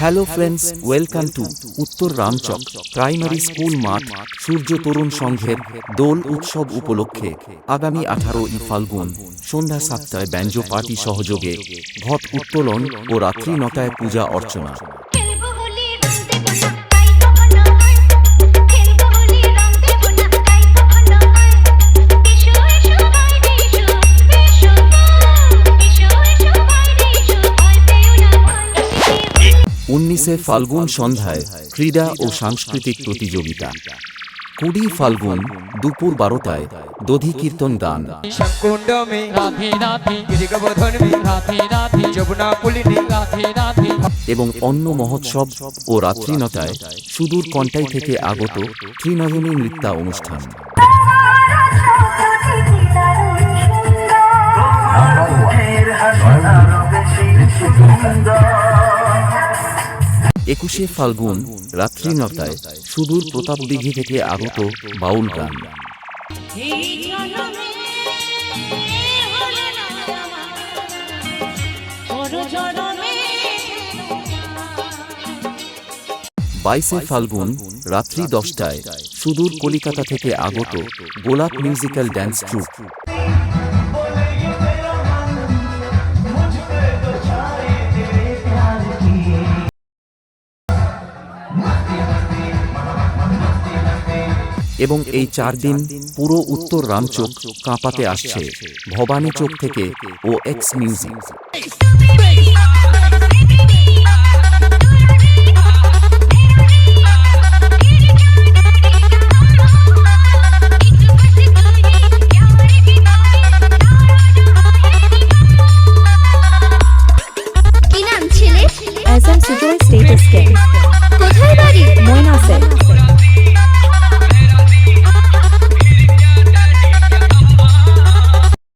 Hello friends welcome to উত্তর Ramchak primary school মাঠ সূর্য তরুণ সংঘের দোল উৎসব উপলক্ষে আগামী আঠারো ই ফাল্গুন সন্ধ্যা সাতটায় ব্যঞ্জ পার্টি সহযোগে ঘট উত্তোলন ও রাত্রি নটায় পূজা অর্চনা উনিশে ফাল্গুন সন্ধ্যায় ক্রীড়া ও সাংস্কৃতিক প্রতিযোগিতা। কুড়ি ফাল্গুন দুপুর বারোটায় দধি কীর্তন গান। এবং অন্য মহোৎসব ও রাত্রি নটায় সুদূর কন্টাই থেকে আগত ত্রিনয়নী নৃত্যা অনুষ্ঠান। একুশে ফাল্গুন, রাত্রি নটায় সুদূর প্রতাপদিঘি থেকে আগত বাউল গান। বাইশে ফাল্গুন, রাত্রি দশটায় সুদূর কলিকাতা থেকে আগত গোলাপ মিউজিক্যাল ড্যান্স ট্রুপ এবং এই চার দিন পুরো উত্তর রামচোক কাঁপাতে আসছে ভবানী চোখ থেকে ও এক্স মিউজিক কি নাম ছেলে as I'm Sujoy Status.